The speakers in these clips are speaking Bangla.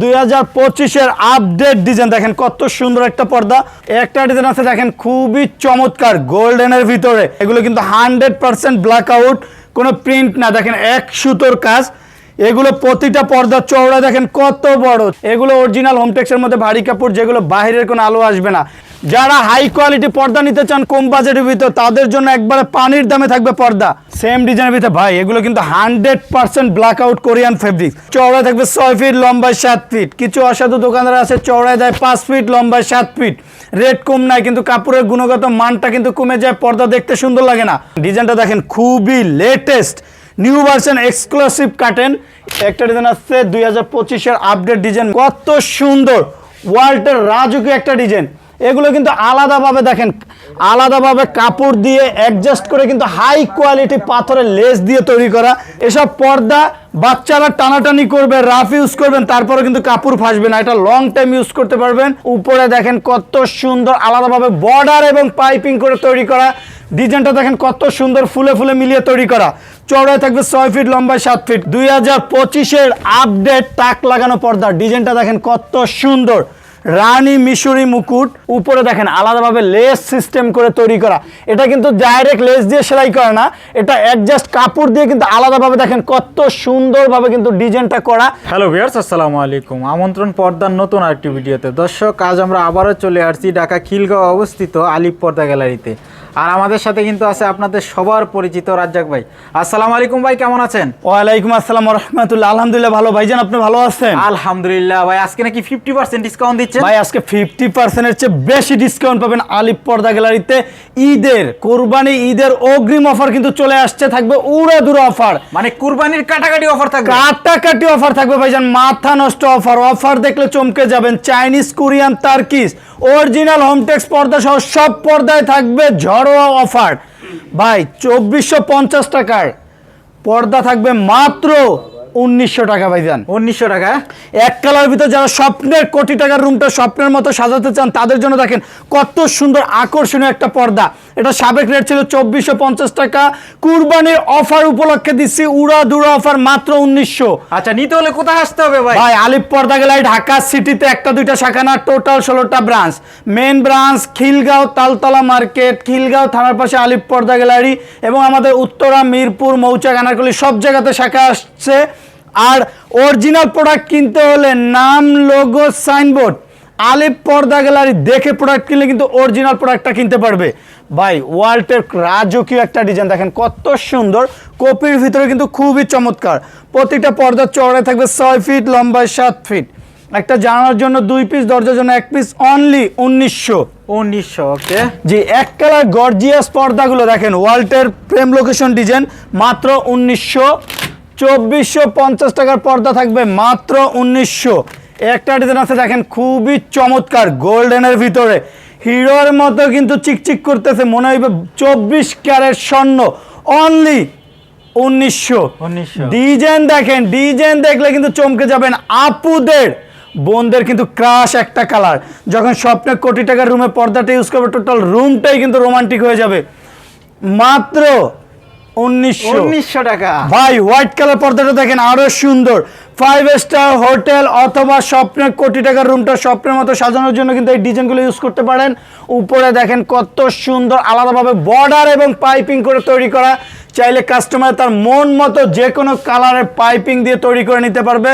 দুই হাজার পঁচিশের আপডেট ডিজাইন দেখেন কত সুন্দর একটা পর্দা। একটা ডিজাইন আছে, দেখেন খুবই চমৎকার গোল্ডেনের ভিতরে। এগুলো কিন্তু হান্ড্রেড পার্সেন্ট ব্ল্যাক আউট কোনো প্রিন্ট না। দেখেন এক সুতোর কাজ। এগুলো প্রতিটা পর্দা চওড়া দেখেন কত বড়। এগুলো অরিজিনাল হোমটেক্সের মধ্যে ভারী কাপড়, যেগুলো বাইরের কোনো আলো আসবে না। যারা হাই কোয়ালিটি পর্দা নিতে চান, কম বাজেটের ভিতর, তাদের জন্য একবারে পানির দামে থাকবে পর্দা। সেম ডিজাইনের ভিতরে, ভাই, এগুলো কিন্তু hundred percent blackout Korean fabric চওড়ায় থাকবে ছয় ফিট লম্বায় সাত ফিট কিছু অসাধু দোকানদার আছে, চওড়ায় দেয় পাঁচ ফিট লম্বায় সাত ফিট রেট কম নাই, কিন্তু কাপড়ের গুণগত মানটা কিন্তু কমে যায়, পর্দা দেখতে সুন্দর লাগে না। ডিজাইনটা দেখেন, খুবই লেটেস্ট নিউ ভার্সন এক্সক্লুসিভ কাটেন একটা ডিজাইন আসছে দুই হাজার পঁচিশের আপডেট ডিজাইন। কত সুন্দর। ওয়ার্ল্ডের রাজকীয় একটা ডিজাইন। এগুলো কিন্তু আলাদাভাবে দেখেন, আলাদাভাবে কাপড় দিয়ে অ্যাডজাস্ট করে কিন্তু হাই কোয়ালিটি পাথরের লেস দিয়ে তৈরি করা। এসব পর্দা বাচ্চারা টানাটানি করবে রাফ ইউজ করবেন, তারপরে কিন্তু কাপড় ফাসবে না। এটা লং টাইম ইউজ করতে পারবেন। উপরে দেখেন কত সুন্দর আলাদাভাবে বর্ডার এবং পাইপিং করে তৈরি করা। ডিজাইনটা দেখেন কত সুন্দর ফুলে ফুলে মিলিয়ে তৈরি করা। চওড়ায় থাকবে ছয় ফিট লম্বায় সাত ফিট। দুই হাজার পঁচিশের আপডেট টাক লাগানো পর্দা। ডিজাইনটা দেখেন কত সুন্দর। রানী মিশরি মুকুট। উপরে দেখেন আলাদাভাবে লেস সিস্টেম করে তৈরি করা। এটা কিন্তু ডাইরেক্ট লেস দিয়ে সেলাই করে না। এটা অ্যাডজাস্ট কাপড় দিয়ে কিন্তু আলাদাভাবে দেখেন কত সুন্দরভাবে কিন্তু ডিজাইনটা করা। হ্যালো ভিউয়ার্স আসসালামু আলাইকুম। আমন্ত্রণ পর্দার নতুন আরেকটি ভিডিওতে। দর্শক, আজ আমরা আবারও চলে আসছি ঢাকা খিলগাঁও অবস্থিত আলিপ পর্দা গ্যালারিতে। আর আমাদের সাথে কিন্তু আছে আপনাদের সবার পরিচিত রাজ্জাক ভাই। আসসালামু আলাইকুম ভাই কেমন আছেন? ওয়ালাইকুম আসসালাম রহমতুল্লাহ। আলহামদুলিল্লাহ ভালো। ভাইজান আপনি ভালো আছেন? আলহামদুলিল্লাহ ভাই আজকে নাকি ফিফটি পার্সেন্ট ডিসকাউন্ট দিচ্ছেন? ভাই আজকে ফিফটি পার্সেন্টের চেয়ে বেশি ডিসকাউন্ট পাবেন আলিপ পর্দা গ্যালারিতে। ঈদের কোরবানি ঈদের অগ্রিম অফার কিন্তু চলে আসছে থাকবে উড়া দুরা অফার মানে কোরবানির কাটাকাটি অফার থাকবে? কাটাকাটি অফার থাকবে ভাইজান মাথা নষ্ট অফার অফার দেখলে চমকে যাবেন। Chinese Korean Turkish original Hometex পর্দা সহ সব পর্দায় থাকবে ঝড়োয়া অফার। ভাই চব্বিশশো পঞ্চাশ টাকার পর্দা থাকবে মাত্র উনিশশো টাকা ভাইজান উনিশশো টাকা? এক কালার ভিতরে যারা স্বপ্নের কোটি টাকার রুমটা স্বপ্নের মতো সাজাতে চান তাদের জন্য দেখেন কত সুন্দর আকর্ষণীয় একটা পর্দা। এটা সাবেক রেট ছিল চব্বিশশো পঞ্চাশ টাকা। কুরবানির অফার উপলক্ষে দিচ্ছি উড়া দুরা অফার মাত্র উনিশশো। আচ্ছা নিতে হলে কোথায় আসতে হবে ভাই? ভাই আলিপ পর্দা গেলায় ঢাকা সিটিতে একটা দুইটা শাখা না টোটাল ষোলোটা branch main branch Khilgaon Taltala market Khilgaon থানার পাশে আলিপ পর্দা গ্যালারি এবং আমাদের উত্তরা মিরপুর মৌচা কানারকলি সব জায়গাতে শাখা আসছে। আর অরিজিনাল প্রোডাক্ট কিনতে হলে নাম লোগো সাইনবোর্ড আলিপ পর্দা গ্যালারি দেখে প্রোডাক্ট কিনলে কিন্তু অরিজিনাল প্রোডাক্টটা কিনতে পারবে। ভাই ওয়ার্ল্ডের রাজকীয় একটা ডিজাইন দেখেন কত সুন্দর। কপির ভিতরে কিন্তু খুবই চমৎকার। প্রতিটা পর্দার চওড়ায় থাকবে ছয় ফিট লম্বায় সাত ফিট একটা জানার জন্য দুই পিস দরজার জন্য এক পিস অনলি উনিশশো। উনিশশো ওকে জি এক কালার গর্জিয়াস পর্দাগুলো দেখেন ওয়ার্ল্ডের প্রেম লোকেশন ডিজাইন মাত্র উনিশশো। চব্বিশশো পঞ্চাশ টাকার পর্দা থাকবে মাত্র উনিশশো। একটা ডিজাইন আছে দেখেন খুবই চমৎকার গোল্ডেনের ভিতরে। হিরোর মতো কিন্তু চিকচিক করতেছে মনে হইবে চব্বিশ ক্যারেট স্বর্ণ। অনলি উনিশশো। 1900 ডিজাইন দেখেন ডিজাইন দেখলে কিন্তু চমকে যাবেন আপুদের। বোনদের কিন্তু ক্রাশ একটা কালার। যখন স্বপ্নে কোটি টাকার রুমে পর্দাটা ইউজ করবে টোটাল রুমটাই কিন্তু রোমান্টিক হয়ে যাবে। মাত্র উনিশশো। টাকা। ভাই হোয়াইট কালার পর্দাটা দেখেন আরও সুন্দর। ফাইভ স্টার হোটেল অথবা স্বপ্নের কোটি টাকার রুমটা স্বপ্নের মতো সাজানোর জন্য কিন্তু এই ডিজাইনগুলো ইউজ করতে পারেন। উপরে দেখেন কত সুন্দর আলাদাভাবে বর্ডার এবং পাইপিং করে তৈরি করা। চাইলে কাস্টমার তার মন মতো যে কোনো কালারের পাইপিং দিয়ে তৈরি করে নিতে পারবে।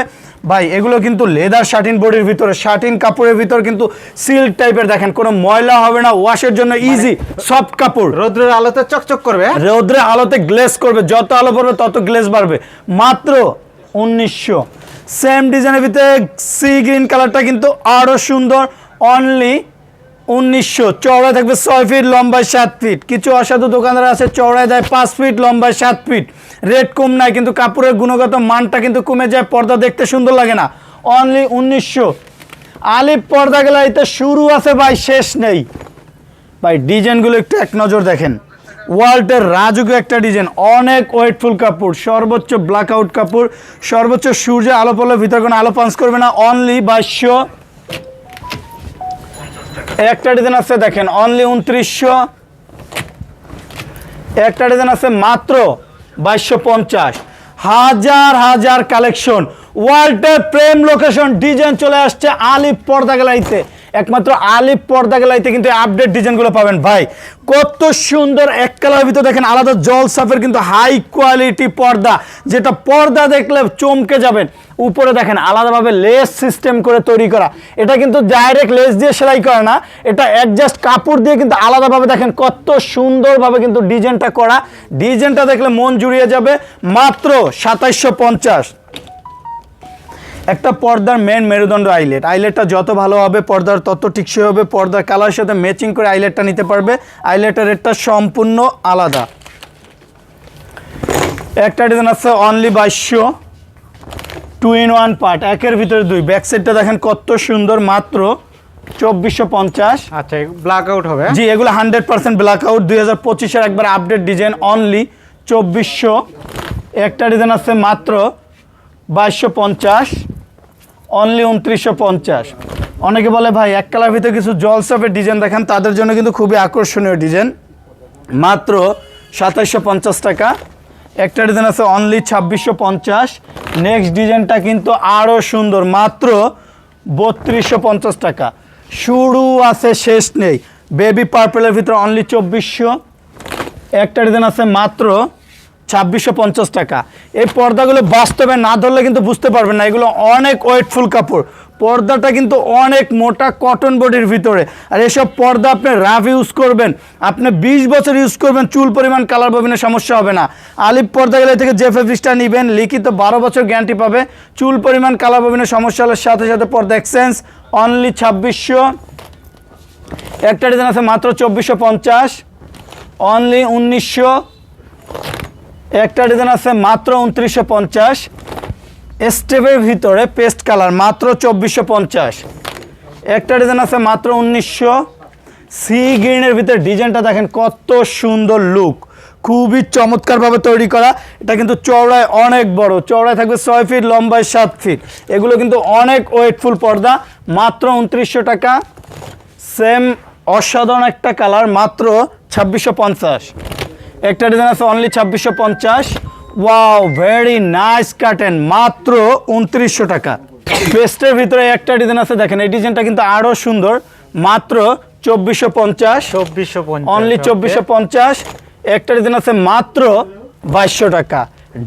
ভাই এগুলো কিন্তু লেদার শার্টিন বডির ভিতরে শার্টিন কাপড়ের ভিতর কিন্তু সিল্ক টাইপের দেখেন কোনো ময়লা হবে না ওয়াশের জন্য ইজি সফট কাপড়। রৌদ্রের আলোতে চকচক করবে রৌদ্রের আলোতে গ্লেস করবে যত আলো পড়বে তত গ্লেস বাড়বে। মাত্র উনিশশো। সেম ডিজাইনের ভিতরে সি গ্রিন কালারটা কিন্তু আরও সুন্দর অনলি উনিশশো, চওড়ায় থাকবে ছয় ফিট, লম্বায় সাত ফিট। কিছু অসাধু দোকানদার আছে, চওড়ায় দেয় পাঁচ ফিট, লম্বায় সাত ফিট। রেট কম নাই, কিন্তু কাপড়ের গুণগত মানটা কিন্তু কমে যায়, পর্দা দেখতে সুন্দর লাগে না। অনলি উনিশশো। আলিপ পর্দা গেলাইতে শুরু আছে ভাই, শেষ নেই। ভাই, ডিজাইনগুলো একটু এক নজর দেখেন। ওয়ার্ল্ডের রাজুকে একটা ডিজাইন, অনেক ওয়েটফুল কাপড়, সর্বোচ্চ ব্ল্যাক আউট কাপড়, সর্বোচ্চ সূর্যে আলো পড়লে ভিতরে কোনো আলো পাঞ্চ করবে না অনলি বাইশশো। একটা ডিজাইন আছে দেখেন অনলি উনত্রিশশো। একটা ডিজাইন আছে মাত্র বাইশশো পঞ্চাশ। হাজার হাজার কালেকশন। ওয়ার্ল্ডের প্রেম লোকেশন, ডিজাইন চলে আসছে আলিফ পর্দা গ্যালারিতে। একমাত্র আলিফ পর্দা গেলাইতে কিন্তু আপডেট ডিজাইনগুলো পাবেন। ভাই, কত সুন্দর এক কালার ভিতরে দেখেন, আলাদা জল সাফের কিন্তু হাই কোয়ালিটি পর্দা, যেটা পর্দা দেখলে চমকে যাবেন। উপরে দেখেন, আলাদাভাবে লেস সিস্টেম করে তৈরি করা। এটা কিন্তু ডাইরেক্ট লেস দিয়ে সেলাই করে না, এটা অ্যাডজাস্ট কাপড় দিয়ে কিন্তু আলাদাভাবে দেখেন, কত সুন্দরভাবে কিন্তু ডিজাইনটা করা। ডিজাইনটা দেখলে মন জুড়িয়ে যাবে মাত্র সাতাইশশো পঞ্চাশ। একটা পর্দার মেন মেরুদণ্ড আইলেট আইলেটটা যত ভালো হবে পর্দার তত টিকসই হবে পর্দার কালার সাথে ম্যাচিং করে আইলেটটা নিতে পারবে। আইলেটের রেটটা সম্পূর্ণ আলাদা। একটা ডিজাইন আছে অনলি বাইশশো টু ইন ওয়ান পার্ট একের ভিতরে দুই। ব্যাক সাইডটা দেখেন কত সুন্দর মাত্র চব্বিশশো পঞ্চাশ। আচ্ছা ব্ল্যাক আউট হবে জি এগুলো হান্ড্রেড পার্সেন্ট ব্ল্যাক আউট দুই হাজার পঁচিশের একবার আপডেট ডিজাইন অনলি চব্বিশশো। একটা ডিজাইন আছে মাত্র বাইশশো পঞ্চাশ। অনলি উনত্রিশশো পঞ্চাশ। অনেকে বলে, ভাই, এক কালার ভিতরে কিছু জলসপের ডিজাইন দেখান, তাদের জন্য কিন্তু খুবই আকর্ষণীয় ডিজাইন মাত্র সাতাইশশো পঞ্চাশ টাকা। একটা ডিজাইন আছে অনলি ছাব্বিশশো পঞ্চাশ। নেক্সট ডিজাইনটা কিন্তু আরও সুন্দর, মাত্র বত্রিশশো পঞ্চাশ টাকা। শুরু আছে, শেষ নেই। বেবি পার্পেলের ভিতরে অনলি চব্বিশশো। একটা ডিজাইন আছে মাত্র ছাব্বিশশো পঞ্চাশ টাকা। এই পর্দাগুলো বাস্তবে না ধরলে কিন্তু বুঝতে পারবেন না। এগুলো অনেক ওয়েটফুল কাপড়। পর্দাটা কিন্তু অনেক মোটা কটন বডির ভিতরে। আর এসব পর্দা আপনি রাফ ইউজ করবেন। আপনি বিশ বছর ইউজ করবেন, চুল পরিমাণ কালার ববিনের সমস্যা হবে না। আলিপ পর্দা গেলে থেকে যে ফেব্রিক্সটা নেবেন, লিখিত বারো বছর গ্যারান্টি পাবে। চুল পরিমাণ কালার ববিনের সমস্যা হলে সাথে সাথে পর্দা এক্সচেঞ্জ অনলি ছাব্বিশশো। একটা ডিজাইন আছে মাত্র চব্বিশশো পঞ্চাশ। অনলি উনিশশো। একটা ডিজাইন আছে মাত্র উনত্রিশশো পঞ্চাশ। স্টেপের ভিতরে পেস্ট কালার মাত্র চব্বিশশো পঞ্চাশ। একটা ডিজাইন আছে মাত্র উনিশশো। সি গ্রিনের ভিতরে ডিজাইনটা দেখেন কত সুন্দর লুক খুবই চমৎকারভাবে তৈরি করা। এটা কিন্তু চওড়ায় অনেক বড়। চওড়ায় থাকবে ছয় ফিট লম্বায় সাত ফিট এগুলো কিন্তু অনেক ওয়েটফুল পর্দা। মাত্র উনত্রিশশো টাকা। সেম অসাধারণ একটা কালার মাত্র ছাব্বিশশো পঞ্চাশ। একটা ডিজাইন আছে অনলি ছাব্বিশশো পঞ্চাশ। ওয়াও ভেরি নাইস কাটেন মাত্র উনত্রিশশো টাকা। পেস্টের ভিতরে একটা ডিজাইন আছে দেখেন এই ডিজাইনটা কিন্তু আরও সুন্দর। মাত্র চব্বিশশো পঞ্চাশ। চব্বিশশো অনলি চব্বিশশো পঞ্চাশ। একটা ডিজাইন আছে মাত্র বাইশশো টাকা।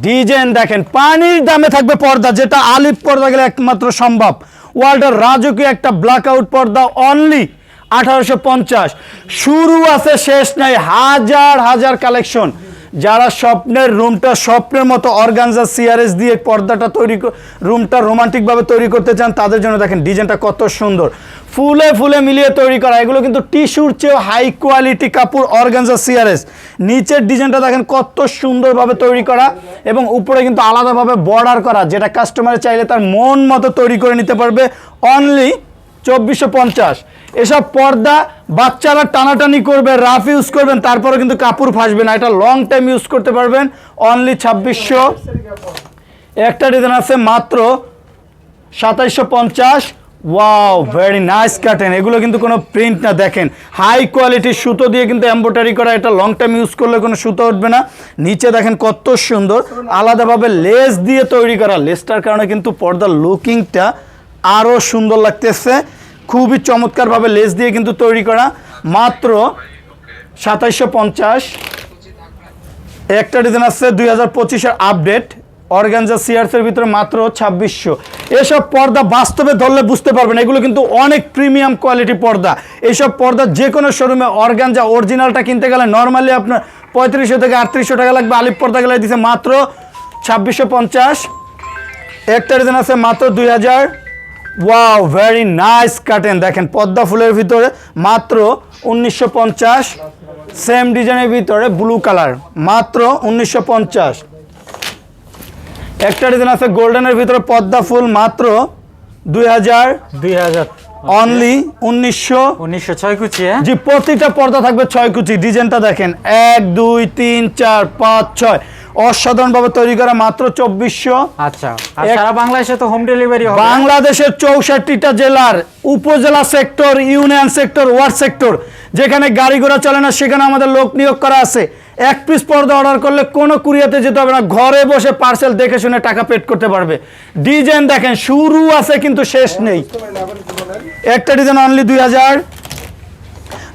ডিজাইন দেখেন পানির দামে থাকবে পর্দা যেটা আলিফ পর্দা গেলে একমাত্র সম্ভব। ওয়ার্ল্ডের রাজকীয় একটা ব্ল্যাক আউট পর্দা অনলি আঠারোশো পঞ্চাশ। শুরু আছে, শেষ নাই, হাজার হাজার কালেকশন যারা স্বপ্নের রুমটা, স্বপ্নের মতো অর্গানজা সিআরএস দিয়ে পর্দাটা তৈরি রুমটা রোমান্টিকভাবে তৈরি করতে চান, তাদের জন্য দেখেন ডিজাইনটা কত সুন্দর। ফুলে ফুলে মিলিয়ে তৈরি করা। এগুলো কিন্তু টিস্যুর চেয়েও হাই কোয়ালিটি কাপড় অর্গানজা সিআরএস নিচের ডিজাইনটা দেখেন কত সুন্দরভাবে তৈরি করা এবং উপরে কিন্তু আলাদাভাবে বর্ডার করা, যেটা কাস্টমার চাইলে তার মন মতো তৈরি করে নিতে পারবে। অনলি চব্বিশশো পঞ্চাশ। এসব পর্দা বাচ্চারা টানাটানি করবে রাফ ইউজ করবেন, তারপরে কিন্তু কাপড় ফাসবে না। এটা লং টাইম ইউজ করতে পারবেন অনলি ছাব্বিশশো। একটা ডিজাইন আছে মাত্র সাতাইশশো পঞ্চাশ। ওয়াও ভেরি নাইস কাটেন এগুলো কিন্তু কোনো প্রিন্ট না, দেখেন। হাই কোয়ালিটির সুতো দিয়ে কিন্তু এম্ব্রয়ডারি করা, এটা লং টাইম ইউজ করলে কোনো সুতো উঠবে না। নিচে দেখেন কত সুন্দর, আলাদাভাবে লেস দিয়ে তৈরি করা। লেসটার কারণে কিন্তু পর্দার লুকিংটা আরও সুন্দর লাগতেছে। খুবই চমৎকারভাবে লেস দিয়ে কিন্তু তৈরি করা। মাত্র সাতাইশশো পঞ্চাশ। একটা ডিজাইন আছে দুই হাজার পঁচিশের আপডেট অর্গানজা সিয়ার্সের ভিতরে মাত্র ছাব্বিশশো। এসব পর্দা বাস্তবে ধরলে বুঝতে পারবেন, এগুলো কিন্তু অনেক প্রিমিয়াম কোয়ালিটি পর্দা। এইসব পর্দা যে কোনো শোরুমে অর্গানজা অরিজিনালটা কিনতে গেলে নর্মালি আপনার পঁয়ত্রিশশো থেকে আটত্রিশশো টাকা লাগবে, আলিপ পর্দা গেলে দিছে মাত্র ছাব্বিশশো পঞ্চাশ। একটা ডিজাইন আছে মাত্র দুই হাজার। ওয়াও ভেরি নাইস কাটেন দেখেন পদ্মা ফুলের ভিতরে মাত্র উনিশশো পঞ্চাশ সেম ডিজাইনের ভিতরে ব্লু কালার মাত্র উনিশশো পঞ্চাশ। একটা ডিজাইন আছে গোল্ডেনের ভিতরে পদ্মা ফুল মাত্র দুই হাজার। দুই হাজার। অনলি উনিশশো উনিশশো ছয় কুচি হ্যাঁ? জি প্রতিটা পর্দা থাকবে ছয় কুচি। ডিজাইনটা দেখেন এক দুই তিন চার পাঁচ ছয়। অসাধারণভাবে তৈরি করা মাত্র চব্বিশশো। আচ্ছা সারা বাংলাদেশে তো হোম ডেলিভারি বাংলাদেশের চৌষট্টিটা জেলার উপজেলা sector union sector ward sector যেখানে গাড়ি ঘোড়া চলে না সেখানে আমাদের লোক নিয়োগ করা আছে। এক পিস পর্দা অর্ডার করলে কোনো কুরিয়াতে যেতে হবে না ঘরে বসে পার্সেল দেখে শুনে টাকা পেড করতে পারবে। ডিজাইন দেখেন শুরু আছে কিন্তু শেষ নেই। একটা ডিজাইন অনলি দুই হাজার।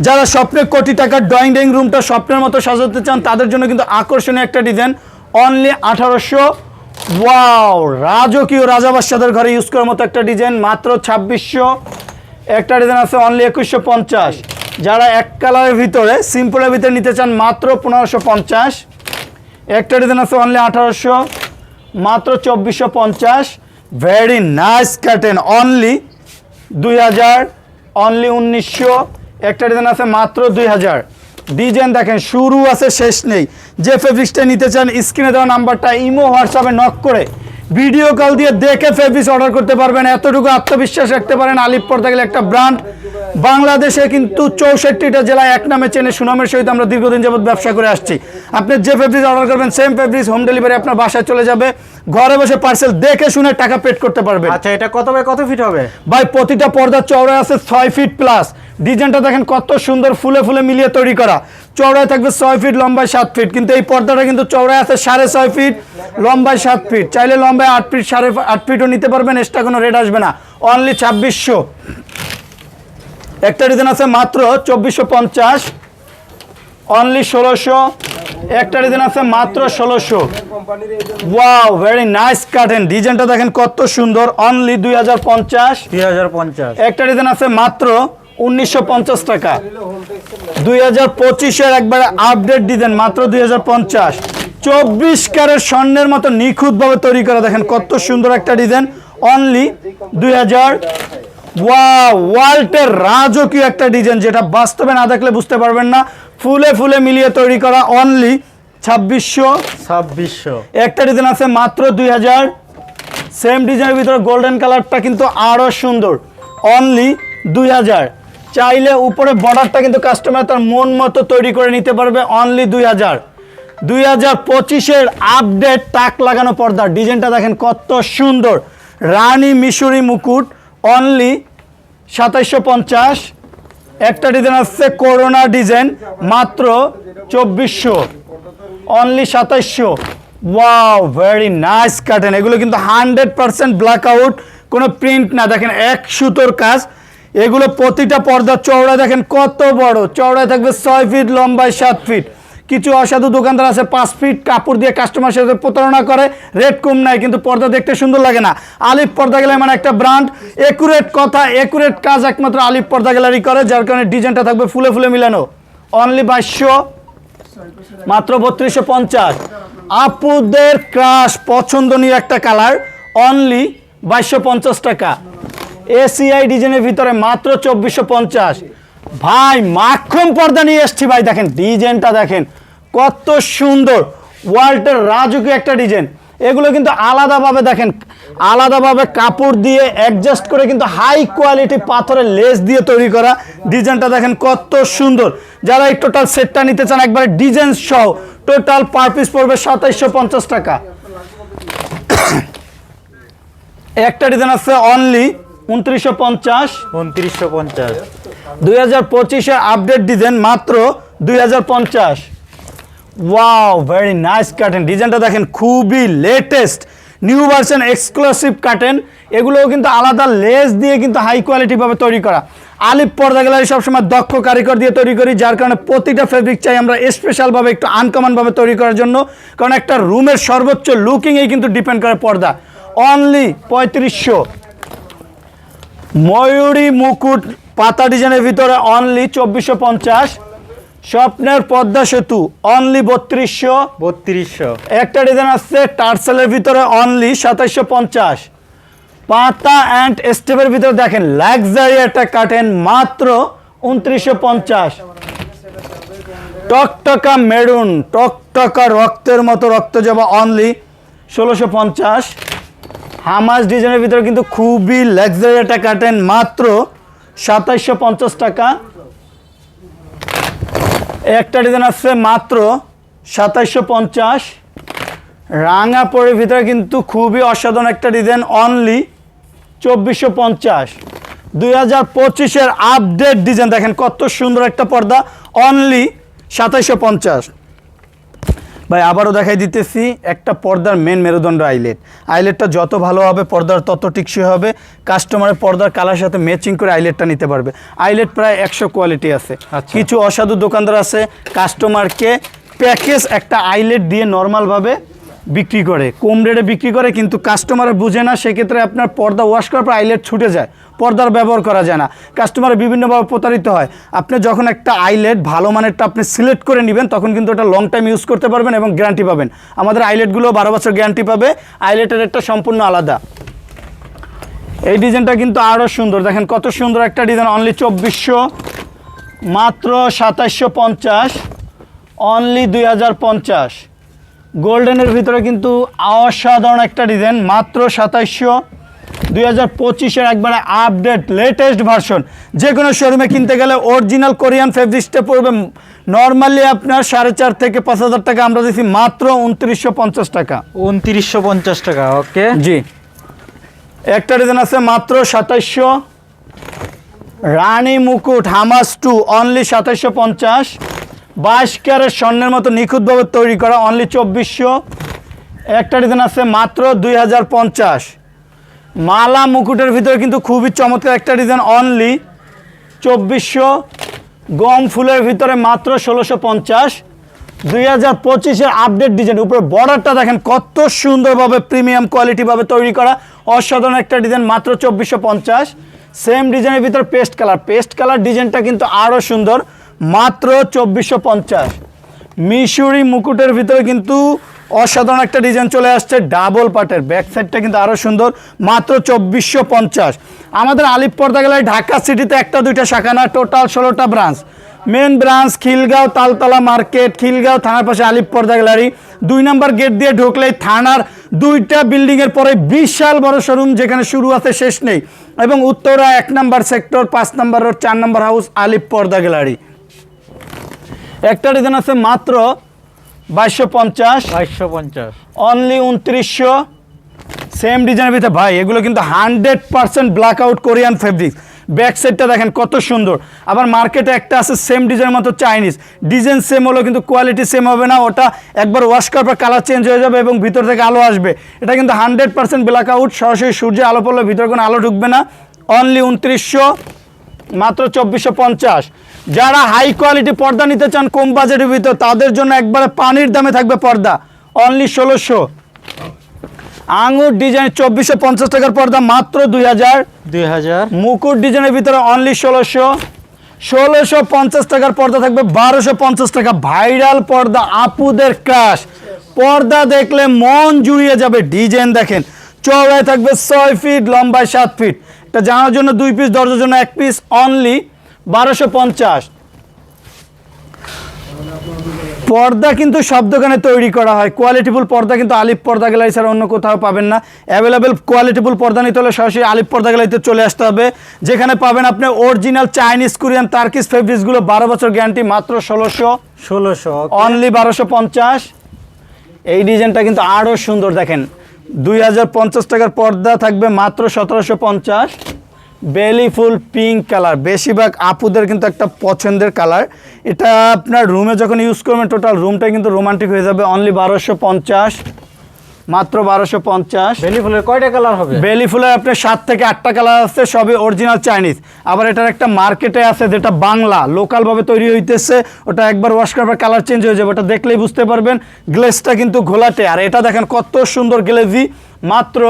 যারা স্বপ্নে কোটি টাকার ড্রয়িং ড্রয়িং রুমটা স্বপ্নের মতো সাজাতে চান, তাদের জন্য কিন্তু আকর্ষণীয় একটা ডিজাইন অনলি আঠারোশো। ওয়াও রাজকীয় রাজা বাদশাদের ঘরে ইউজ করার মতো একটা ডিজাইন মাত্র ছাব্বিশশো। একটা ডিজাইন আছে অনলি একুশশো পঞ্চাশ। যারা এক কালারের ভিতরে সিম্পলের ভিতরে নিতে চান, মাত্র পনেরোশো পঞ্চাশ। একটা ডিজাইন আছে অনলি আঠারোশো। মাত্র চব্বিশশো পঞ্চাশ। ভেরি নাইস কার্টেন অনলি দুই হাজার অনলি উনিশশো। একটা ডিজাইন আছে মাত্র দুই হাজার। ডিজাইন দেখেন, শুরু আছে, শেষ নেই। যে ফেব্রিক্সটা নিতে চান স্ক্রিনে দেওয়া নাম্বারটা ইমো হোয়াটসঅ্যাপে নক করে ভিডিও কল দিয়ে দেখে ফেব্রিক্স অর্ডার করতে পারবেন। এতটুকু আত্মবিশ্বাস রাখতে পারেন আলিপ পর্দা গেলে একটা ব্র্যান্ড বাংলাদেশে কিন্তু চৌষট্টিটা জেলায় এক নামে চেনে সুনামের সহিত আমরা দীর্ঘদিন যাবত ব্যবসা করে আসছি। আপনি যে ফেব্রিক্স অর্ডার করবেন সেম ফেব্রিক্স হোম ডেলিভারি আপনার বাসায় চলে যাবে। ঘরে বসে পার্সেল দেখে শুনে টাকা পেড করতে পারবেন। আচ্ছা এটা কত বাই কত ফিট হবে? ভাই প্রতিটা পর্দা চওড়ায় আছে ছয় ফিট প্লাস ডিজাইনটা দেখেন কত সুন্দর ফুলে ফুলে মিলিয়ে তৈরি করা। চওড়ায় থাকবে ছয় ফিট লম্বায় সাত ফিট কিন্তু এই পর্দাটা কিন্তু চওড়ায় আছে সাড়ে ছয় ফিট লম্বায় সাত ফিট চাইলে লম্বায় আট ফিট সাড়ে আট ফিটও নিতে পারবেন এক্সট্রা কোনো রেট আসবে না। অনলি ছাব্বিশশো। একটা ডিজাইন আছে মাত্র চব্বিশশো পঞ্চাশ। অনলি ষোলোশো। একটা ডিজাইন আছে মাত্র ষোলোশো। ওয়াও ভেরি নাইস কাটেন ডিজাইনটা দেখেন কত সুন্দর। অনলি দুই হাজার পঞ্চাশ। একটা ডিজাইন আছে মাত্র উনিশশো পঞ্চাশ টাকা। দুই হাজার পঁচিশের একবারে আপডেট ডিজাইন মাত্র দুই হাজার পঞ্চাশ। চব্বিশ ক্যারেট স্বর্ণের মতো নিখুঁতভাবে তৈরি করা দেখেন কত সুন্দর একটা ডিজাইন অনলি দুই হাজার ওয়াল্টের রাজকীয় একটা ডিজাইন যেটা বাস্তবে না দেখলে বুঝতে পারবেন না। ফুলে ফুলে মিলিয়ে তৈরি করা অনলি ছাব্বিশশো। ছাব্বিশশো। একটা ডিজাইন আছে মাত্র দুই হাজার। সেম ডিজাইনের ভিতরে গোল্ডেন কালারটা কিন্তু আরও সুন্দর। অনলি দুই হাজার। চাইলে উপরে বর্ডারটা কিন্তু কাস্টমার তার মন মতো তৈরি করে নিতে পারবে। অনলি দুই হাজার। দুই হাজার পঁচিশের আপডেট টাক লাগানো পর্দা। ডিজাইনটা দেখেন কত সুন্দর। রানী মিশরি মুকুট। অনলি সাতাইশশো পঞ্চাশ। একটা ডিজাইন আসছে করোনা ডিজাইন মাত্র চব্বিশশো। অনলি সাতাইশশো। ওয়াও ভেরি নাইস কাটেন এগুলো কিন্তু হান্ড্রেড পার্সেন্ট ব্ল্যাক আউট কোনো প্রিন্ট না। দেখেন এক সুতোর কাজ। এগুলো প্রতিটা পর্দা চওড়া দেখেন কত বড়। চওড়ায় থাকবে ছয় ফিট লম্বায় সাত ফিট কিছু অসাধু দোকানদার আছে, পাঁচ ফিট কাপড় দিয়ে কাস্টমার সাথে প্রতারণা করে রেট কম নাই কিন্তু পর্দা দেখতে সুন্দর লাগে না। আলিফ পর্দা গেলে মানে একটা ব্র্যান্ড একুরেট কথা একুরেট কাজ একমাত্র আলিফ পর্দা গ্যালারি করে, যার কারণে ডিজাইনটা থাকবে ফুলে ফুলে মিলানো। অনলি বাইশশো, মাত্র বত্রিশশো পঞ্চাশ। আপুদের ক্রাশ পছন্দনীয় একটা কালার অনলি বাইশশো পঞ্চাশ টাকা। এসিআই ডিজাইনের ভিতরে মাত্র চব্বিশশো পঞ্চাশ। ভাই মাখন পর্দা নিয়ে এসছি ভাই, দেখেন ডিজাইনটা দেখেন, কত সুন্দর। ওয়ার্ল্ডের রাজকীয় একটা ডিজাইন। এগুলো কিন্তু আলাদাভাবে দেখেন, আলাদাভাবে কাপড় দিয়ে অ্যাডজাস্ট করে কিন্তু হাই কোয়ালিটি পাথরের লেস দিয়ে তৈরি করা ডিজাইনটা দেখেন কত সুন্দর। যারা এই টোটাল সেটটা নিতে চান, একবারে ডিজাইন সহ টোটাল পার পিস পড়বে সাতাইশশো পঞ্চাশ টাকা। একটা ডিজাইন আছে অনলি উনত্রিশশো পঞ্চাশ। উনত্রিশশো পঞ্চাশ। দুই হাজার পঁচিশে আপডেট ডিজাইন মাত্র দুই হাজার পঞ্চাশ। ওয়াও ভেরি নাইস কাটেন ডিজাইনটা দেখেন খুবই লেটেস্ট নিউ ভার্সন এক্সক্লুসিভ কাটেন এগুলোও কিন্তু আলাদা লেস দিয়ে কিন্তু হাই কোয়ালিটিভাবে তৈরি করা। আলিপ পর্দা গ্যালারি সবসময় দক্ষ কারিগর দিয়ে তৈরি করি যার কারণে প্রতিটা ফেব্রিক চাই আমরা স্পেশালভাবে একটু আনকমনভাবে তৈরি করার জন্য। কারণ একটা রুমের সর্বোচ্চ লুকিংয়েই কিন্তু ডিপেন্ড করে পর্দা। অনলি পঁয়ত্রিশশো। ময়ূরী মুকুট পাতা ডিজাইনের ভিতরে অনলি চব্বিশশো পঞ্চাশ। স্বপ্নের পদ্মা সেতু অনলি বত্রিশশো। বত্রিশশো। একটা ডিজাইন আসছে টার্সেলের ভিতরে অনলি সাতাইশশো পঞ্চাশ। পাতা অ্যান্ড স্টেপের ভিতরে দেখেন লাক্সারি একটা কাটেন মাত্র উনত্রিশশো পঞ্চাশ। টকটকা মেরুন টকটকা রক্তের মতো রক্ত যাবা অনলি ষোলোশো পঞ্চাশ। হামাস ডিজাইনের ভিতরে কিন্তু খুবই লাক্সারি একটা কাটেন মাত্র সাতাইশশো পঞ্চাশ টাকা। একটা ডিজাইন আসছে মাত্র সাতাইশশো পঞ্চাশ। রাঙা পরের ভিতরে কিন্তু খুবই অসাধারণ একটা ডিজাইন অনলি চব্বিশশো পঞ্চাশ। দুই হাজার পঁচিশের আপডেট ডিজাইন দেখেন কত সুন্দর একটা পর্দা অনলি সাতাইশশো পঞ্চাশ। ভাই আবারও দেখাই দিতেছি একটা পর্দার মেন মেরুদণ্ড আইলেট আইলেটটা যত ভালো হবে পর্দার তত টিকসই হবে। কাস্টমারের পর্দার কালার সাথে ম্যাচিং করে আইলেটটা নিতে পারবে। আইলেট প্রায় একশো কোয়ালিটি আছে। আচ্ছা। কিছু অসাধু দোকানদার আছে কাস্টমারকে প্যাকেজ একটা আইলেট দিয়ে নর্মালভাবে বিক্রি করে। কম রেটে বিক্রি করে কিন্তু কাস্টমার বুঝে না সেক্ষেত্রে আপনার পর্দা ওয়াশ করার পর আইলেট ছুটে যায়। পর্দার ব্যবহার করা যায় না। কাস্টমার বিভিন্নভাবে প্রতারিত হয়। আপনি যখন একটা আইলেট ভালো মানেরটা আপনি সিলেক্ট করে নেবেন, তখন কিন্তু ওটা লং টাইম ইউজ করতে পারবেন এবং গ্যারান্টি পাবেন। আমাদের আইলেটগুলো বারো বছর গ্যারান্টি পাবে। আইলেটের একটা সম্পূর্ণ আলাদা। এই ডিজাইনটা কিন্তু আরও সুন্দর। দেখেন কত সুন্দর একটা ডিজাইন। অনলি চব্বিশশো, মাত্র সাতাশশো পঞ্চাশ অনলি দুই হাজার পঞ্চাশ। গোল্ডেনের ভিতরে কিন্তু অসাধারণ একটা ডিজাইন। মাত্র সাতাইশশো দুই হাজার পঁচিশের একবারে আপডেট লেটেস্ট ভার্সন যে কোনো শোরুমে কিনতে গেলে অরিজিনাল কোরিয়ান ফেব্রিক্সটা পড়বে নর্মালি আপনার সাড়ে চার থেকে পাঁচ হাজার টাকা আমরা দিচ্ছি মাত্র উনত্রিশশো পঞ্চাশ টাকা। উনত্রিশশো পঞ্চাশ টাকা ওকে। জি। একটা ডিজাইন আছে মাত্র সাতাইশশো। রানী মুকুট হামাস টু অনলি সাতাইশশো পঞ্চাশ। বাইশ ক্যারেট স্বর্ণের মতো নিখুঁতভাবে তৈরি করা অনলি চব্বিশশো। একটা ডিজাইন আছে মাত্র দুই হাজার পঞ্চাশ। মালা মুকুটের ভিতরে কিন্তু খুবই চমৎকার একটা ডিজাইন অনলি চব্বিশশো গম ফুলের ভিতরে মাত্র ষোলোশো পঞ্চাশ। দুই হাজার পঁচিশের আপডেট ডিজাইন উপরে বর্ডারটা দেখেন কত সুন্দরভাবে প্রিমিয়াম কোয়ালিটিভাবে তৈরি করা। অসাধারণ একটা ডিজাইন মাত্র চব্বিশশো পঞ্চাশ। সেম ডিজাইনের ভিতরে পেস্ট কালার পেস্ট কালার ডিজাইনটা কিন্তু আরও সুন্দর, মাত্র চব্বিশশো পঞ্চাশ। মিশরি মুকুটের ভিতরে কিন্তু অসাধারণ একটা ডিজাইন চলে আসছে ডাবল পাটের ব্যাক সাইডটা কিন্তু আরও সুন্দর, মাত্র চব্বিশশো পঞ্চাশ। আমাদের আলিপ পর্দা গেলায় ঢাকা সিটিতে একটা দুইটা শাখা না, টোটাল ষোলোটা branch. Main branch Khilgaon, Taltala market, Khilgaon থানার পাশে আলিপ পর্দা গ্যালারি দুই নাম্বার গেট দিয়ে ঢুকলেই থানার দুইটা বিল্ডিংয়ের পরে বিশাল বড় শোরুম যেখানে শুরু আছে, শেষ নেই। এবং উত্তরা এক নাম্বার সেক্টর পাঁচ নাম্বার রোড চার number house Alip Porda gallery একটা ডিজাইন আছে মাত্র বাইশশো পঞ্চাশ। বাইশশো পঞ্চাশ। অনলি উনত্রিশশো। সেম ডিজাইনের ভিতরে। ভাই এগুলো কিন্তু hundred percent blackout Korean fabrics back সাইডটা দেখেন কত সুন্দর। আবার মার্কেটে একটা আছে সেম ডিজাইনের মতো চাইনিজ ডিজাইন সেম হলো কিন্তু কোয়ালিটি সেম হবে না। ওটা একবার ওয়াশ করার পর কালার চেঞ্জ হয়ে যাবে এবং ভিতর থেকে আলো আসবে। এটা কিন্তু হান্ড্রেড পার্সেন্ট ব্ল্যাক আউট সরাসরি সূর্যে আলো পড়লে ভিতরে কোনো আলো ঢুকবে না। অনলি উনত্রিশশো। মাত্র চব্বিশশো পঞ্চাশ। যারা হাই কোয়ালিটি পর্দা নিতে চান কম বাজেটের ভিতর তাদের জন্য একবারে পানির দামে থাকবে পর্দা। অনলি ষোলোশো। আঙুর ডিজাইন চব্বিশশো পঞ্চাশ টাকার পর্দা মাত্র দুই হাজার। দুই হাজার। মুকুট ডিজাইনের ভিতরে অনলি ষোলোশো। ষোলোশো পঞ্চাশ টাকার পর্দা থাকবে বারোশো পঞ্চাশ টাকা। ভাইরাল পর্দা আপুদের ক্রাশ পর্দা দেখলে মন জুড়িয়ে যাবে ডিজাইন দেখেন। চওড়ায় থাকবে ছয় ফিট লম্বায় সাত ফিট এটা জানার জন্য দুই পিস দরজার জন্য এক পিস অনলি বারোশো পঞ্চাশ। পর্দা কিন্তু সব দোকানে তৈরি করা হয়। কোয়ালিটিফুল পর্দা কিন্তু আলিপ পর্দা গ্যালারি ছাড়া অন্য কোথাও পাবেন না। অ্যাভেলেবেল কোয়ালিটিফুল পর্দা নিতে হলে সরাসরি আলিপ পর্দা গ্যালারিতে চলে আসতে হবে। যেখানে পাবেন আপনি অরিজিনাল চাইনিজ কোরিয়ান তার্কিস ফেব্রিক্সগুলো বারো বছর গ্যারান্টি মাত্র ষোলোশো। ষোলোশো অনলি বারোশো পঞ্চাশ। এই ডিজাইনটা কিন্তু আরও সুন্দর দেখেন। দুই হাজার পঞ্চাশ টাকার পর্দা থাকবে মাত্র সতেরোশো পঞ্চাশ। বেলি ফুল পিঙ্ক কালার। বেশিরভাগ আপুদের কিন্তু একটা পছন্দের কালার। এটা আপনার রুমে যখন ইউজ করবেন টোটাল রুমটা কিন্তু রোমান্টিক হয়ে যাবে। অনলি বারোশো পঞ্চাশ। মাত্র বারোশো পঞ্চাশ। বেলি ফুলের কয়টা কালার হবে? বেলি ফুলের আপনার সাত থেকে আটটা কালার আছে সবই অরিজিনাল চাইনিজ আবার এটার একটা মার্কেটে আছে যেটা বাংলা লোকালভাবে তৈরি হইতেছে। ওটা একবার ওয়াশ করার কালার চেঞ্জ হয়ে যাবে ওটা দেখলেই বুঝতে পারবেন। গ্লেসটা কিন্তু ঘোলাটে আর এটা দেখেন কত সুন্দর গ্লেজি মাত্র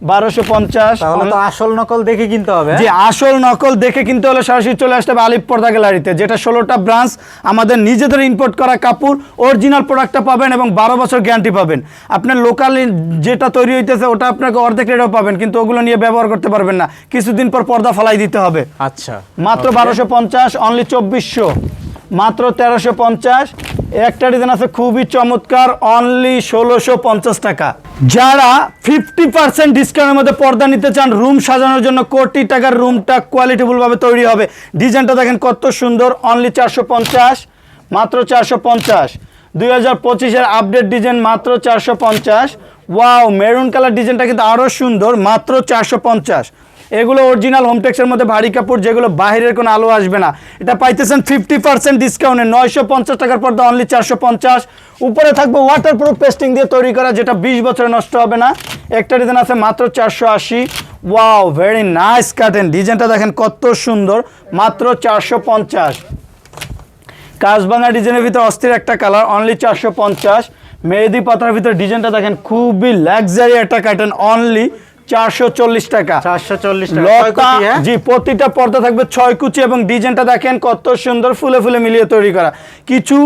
বারোশো পঞ্চাশ। তো আসল নকল দেখে কিনতে হবে হ্যাঁ? যে আসল নকল দেখে কিনতে হলে সরাসরি চলে আসতে হবে আলিপ পর্দা গ্যালারিতে যেটা ষোলোটা ব্রাঞ্চ আমাদের নিজেদের ইম্পোর্ট করা কাপড় অরিজিনাল প্রোডাক্টটা পাবেন এবং বারো বছর গ্যারান্টি পাবেন। আপনার লোকাল যেটা তৈরি হইতেছে ওটা আপনাকে অর্ধেক রেটও পাবেন কিন্তু ওগুলো নিয়ে ব্যবহার করতে পারবেন না। কিছুদিন পর পর্দা ফলাই দিতে হবে। আচ্ছা। মাত্র বারোশো পঞ্চাশ অনলি চব্বিশশো। মাত্র তেরোশো পঞ্চাশ একটা ডিজাইন আছে খুবই চমৎকার অনলি ষোলোশো পঞ্চাশ টাকা। যারা ফিফটি পার্সেন্ট ডিসকাউন্টের মধ্যে পর্দা নিতে চান রুম সাজানোর জন্য কোটি টাকার রুমটা কোয়ালিটিফুলভাবে তৈরি হবে। ডিজাইনটা দেখেন কত সুন্দর অনলি চারশো পঞ্চাশ, মাত্র চারশো পঞ্চাশ। দুই হাজার পঁচিশের আপডেট ডিজাইন মাত্র চারশো পঞ্চাশ। ওয়াও মেরুন কালার ডিজাইনটা কিন্তু আরও সুন্দর, মাত্র চারশো পঞ্চাশ। এগুলো অরিজিনাল হোমটেক্সের মধ্যে ভারী কাপড়, যেগুলো বাইরের কোনো আলো আসবে না। এটা পাইতেছেন ফিফটি পার্সেন্ট ডিসকাউন্টে নয়শো পঞ্চাশ টাকার পর্দা অনলি চারশো পঞ্চাশ। উপরে থাকবে ওয়াটার প্রুফ পেস্টিং দিয়ে তৈরি করা, যেটা বিশ বছরে নষ্ট হবে না। একটা ডিজাইন আছে মাত্র চারশো আশি। ওয়াও ভেরি নাইস কাটেন ডিজাইনটা দেখেন কত সুন্দর, মাত্র চারশো পঞ্চাশ। কাজবাঙ্গা ডিজাইনের ভিতরে অস্থির একটা কালার অনলি চারশো পঞ্চাশ। মেহেদি পাতার ভিতরে ডিজাইনটা দেখেন খুবই লাক্সারি একটা কাটেন অনলি চারশো চল্লিশ টাকা। চারশো চল্লিশ টাকা। হ্যাঁ? জি প্রতিটা পর্দা থাকবে ছয় কুচি এবং ডিজাইনটা দেখেন কত সুন্দর ফুলে ফুলে মিলিয়ে তৈরি করা। কিছু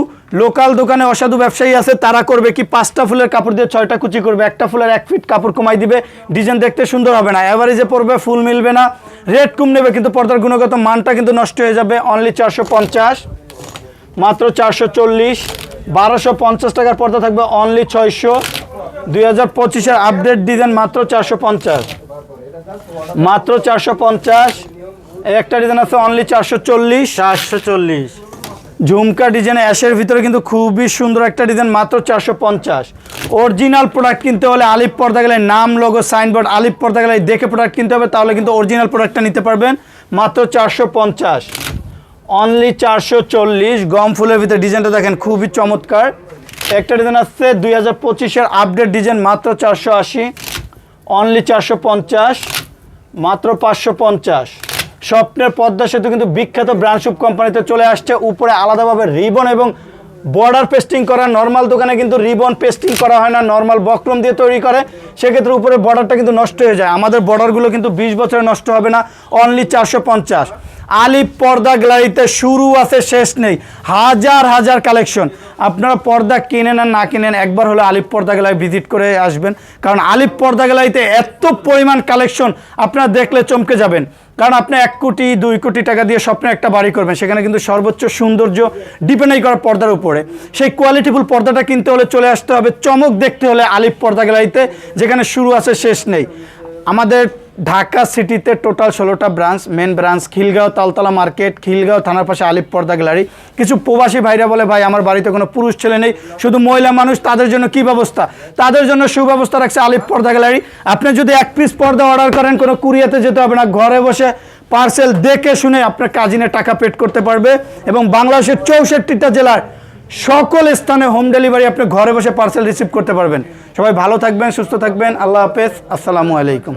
লোকাল দোকানে অসাধু ব্যবসায়ী আছে তারা করবে কি পাঁচটা ফুলের কাপড় দিয়ে ছয়টা কুচি করবে একটা ফুলের এক ফিট কাপড় কমাই দিবে ডিজাইন দেখতে সুন্দর হবে না। এভারেজে পড়বে ফুল মিলবে না। রেট কম নেবে কিন্তু পর্দার গুণগত মানটা কিন্তু নষ্ট হয়ে যাবে অনলি চারশো পঞ্চাশ মাত্র চারশো চল্লিশ। বারোশো পঞ্চাশ টাকার পর্দা থাকবে অনলি ছয়শো। দুই হাজার পঁচিশের আপডেট ডিজাইন মাত্র চারশো পঞ্চাশ। মাত্র চারশো পঞ্চাশ। একটা ডিজাইন আছে অনলি চারশো চল্লিশ। চারশো চল্লিশ। ঝুমকা ডিজাইন অ্যাশের ভিতরে কিন্তু খুবই সুন্দর একটা ডিজাইন মাত্র চারশো পঞ্চাশ। অরিজিনাল প্রোডাক্ট কিনতে হলে আলিপ পর্দা গেলে নাম লোগো সাইনবোর্ড আলিপ পর্দা গেলে দেখে প্রোডাক্ট কিনতে হবে তাহলে কিন্তু অরিজিনাল প্রোডাক্টটা নিতে পারবেন। মাত্র চারশো পঞ্চাশ। অনলি চারশো চল্লিশ, গম ফুলের ভিতরে ডিজাইনটা দেখেন, খুবই চমৎকার। একটা ডিজাইন আসছে, দুই হাজার পঁচিশের আপডেট ডিজাইন মাত্র চারশো আশি। অনলি চারশো পঞ্চাশ, মাত্র পাঁচশো পঞ্চাশ। স্বপ্নের পদ্মা সেতু কিন্তু বিখ্যাত ব্রান্ডশুপ কোম্পানিতে চলে আসছে। উপরে আলাদাভাবে রিবন এবং বর্ডার পেস্টিং করা নর্মাল দোকানে কিন্তু রিবন পেস্টিং করা হয় না নর্মাল বক্রম দিয়ে তৈরি করে। সেক্ষেত্রে উপরে বর্ডারটা কিন্তু নষ্ট হয়ে যায়। আমাদের বর্ডারগুলো কিন্তু বিশ বছরে নষ্ট হবে না অনলি চারশো পঞ্চাশ। আলিপ পর্দা গ্যালারিতে শুরু আছে, শেষ নেই। হাজার হাজার কালেকশন। আপনারা পর্দা কিনেন আর না কিনেন, একবার হলে আলিপ পর্দা গ্যালারি ভিজিট করে আসবেন। কারণ আলিপ পর্দা গ্যালারিতে এত পরিমাণ কালেকশন আপনারা দেখলে চমকে যাবেন। কারণ আপনি এক কোটি, দুই কোটি টাকা দিয়ে স্বপ্নে একটা বাড়ি করবেন। সেখানে কিন্তু সর্বোচ্চ সৌন্দর্য ডিপেন্ডই করা পর্দার উপরে। সেই কোয়ালিটিফুল পর্দাটা কিনতে হলে চলে আসতে হবে। চমক দেখতে হলে আলিপ পর্দা গ্যালারিতে, যেখানে শুরু আছে, শেষ নেই। আমাদের ঢাকা সিটিতে টোটাল ষোলোটা branch main branch Khilgaon, Taltala market, Khilgaon, থানার পাশে আলিপ পর্দা গ্যালারি। কিছু প্রবাসী ভাইরা বলে, ভাই, আমার বাড়িতে কোনো পুরুষ ছেলে নেই, শুধু মহিলা মানুষ, তাদের জন্য কি ব্যবস্থা? তাদের জন্য সুব্যবস্থা রাখছে আলিপ পর্দা গ্যালারি। আপনি যদি এক পিস পর্দা অর্ডার করেন, কোনো কুরিয়াতে যেতে হবে না, ঘরে বসে পার্সেল দেখে শুনে আপনার কাজিনে টাকা পেড করতে পারবে এবং বাংলাদেশের চৌষট্টিটা জেলার সকল স্থানে হোম ডেলিভারি আপনি ঘরে বসে পার্সেল রিসিভ করতে পারবেন। সবাই ভালো থাকবেন, সুস্থ থাকবেন, আল্লাহ হাফেজ, আসসালামু আলাইকুম।